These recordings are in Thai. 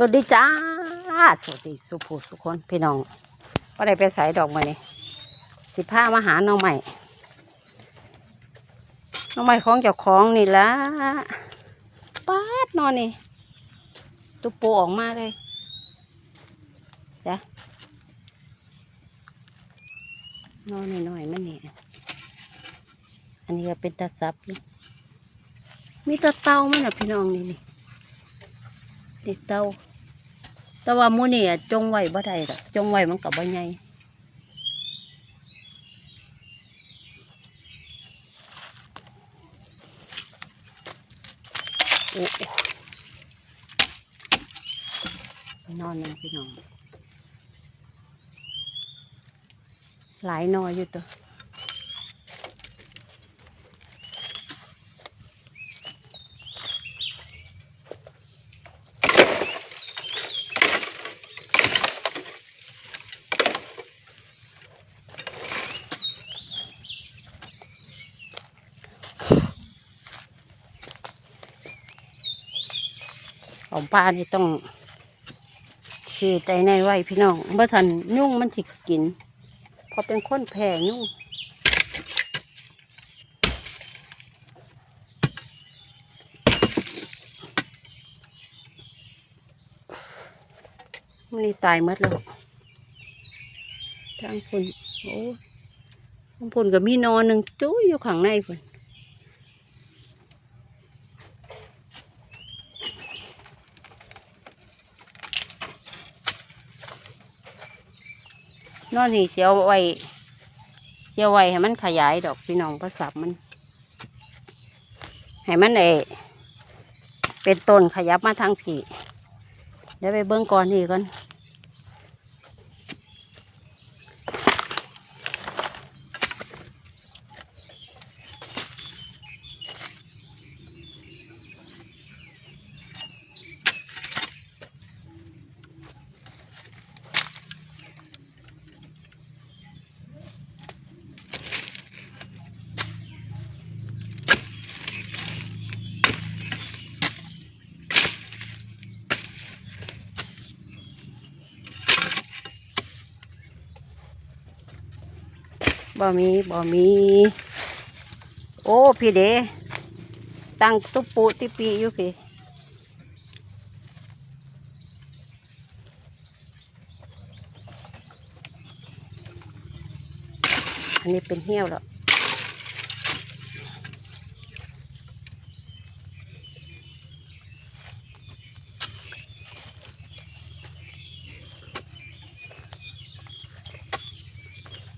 สวัสดีจ้า สวัสดีสุภูทุกคนพี่น้องว่าได้ไปใส่ดอกมาเนี่สิผ้ามาหาน้องใหม่ น้องใหม่ของเจ้าของนี่ละป้าดนอนนี่ตุปูออกมาเลยจ้ะนอนหน่อยๆมันนี่อันนี้ก็เป็นตาซับมีตาเต้าไหมนะพี่น้องนี่นี่นี่เต้า แต่ว่าหมูนี่อะจงไว้บ่ได้ดอกจงไว้มันกับบ่ใหญ่โอ้นอนนั่งพี่น้องหลายนออยู่ตัว ของป้านี่ต้องฉีดใจในไว้พี่น้องเมื่อทันยุ่งมันสิกิน พอเป็นคนแพ้ยุ่งมันนี่ตายมดแล้วทางพุ่นโอ้ทางพุ่นก็มีนอนหนึ่งจุ้ยอยู่ข้างในพุ่น นอนนี่เสียวไว้เสียวไว้ให้มันขยายดอกพี่น้องประสับมัน ให้มันเอเป็นต้นขยับมาทางผีเดี๋ยวไปเบื้องก่อนนี่ก่อน บ่มีบ่มี โอ้พี่เดตั้งตุปูติปีอยู่พี่อันนี้เป็นเหี้ยวแล้ว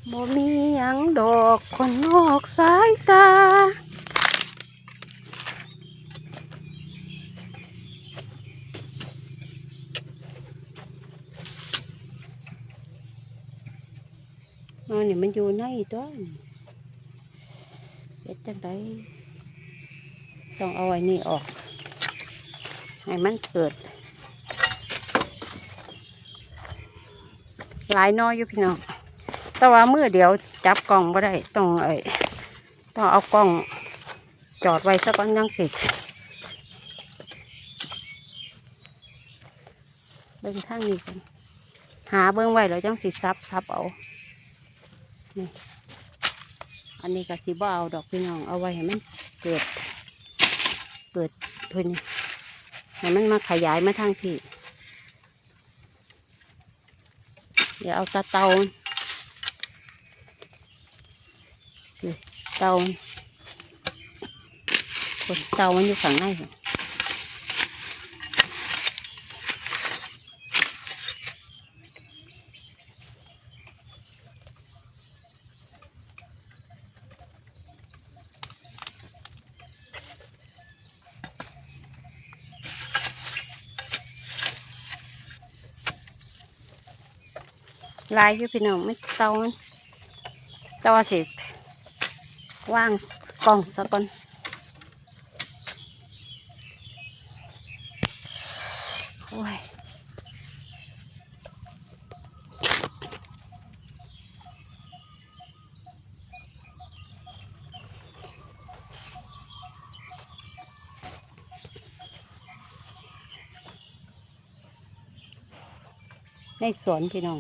บ่มีหยังดอกคนนอกสายตาอันนี้มันอยู่ในตัวเฮ็ดจังไดต้องเอาไอ้นี่ออก ให้มันเกิด หลายน้อยอยู่พี่น้อง แต่ว่ามือเดียวจับกล้องไ่ได้ต้องไอ้ต้องเอากล้องจอดไว้สักก่อนยังสิเบิ่งทางนี้กันหาเบิ่งไว้แล้วจังสิซับซับเอานี่อันนี้ก็สิบ่เอาดอกพี่น้องเอาไว้ให้มันเกิด เกิดเพิ่นให้มันมาขยายมาทางที่เดี๋ยวเอาตาเตา เตาคนเตามันอยู่ข้างในเหรอลายอยู่พี่น้องไม่เตามันแต่ว่าสิ วางกล่องสักก่อนโอ้ยในสวนพี่น้อง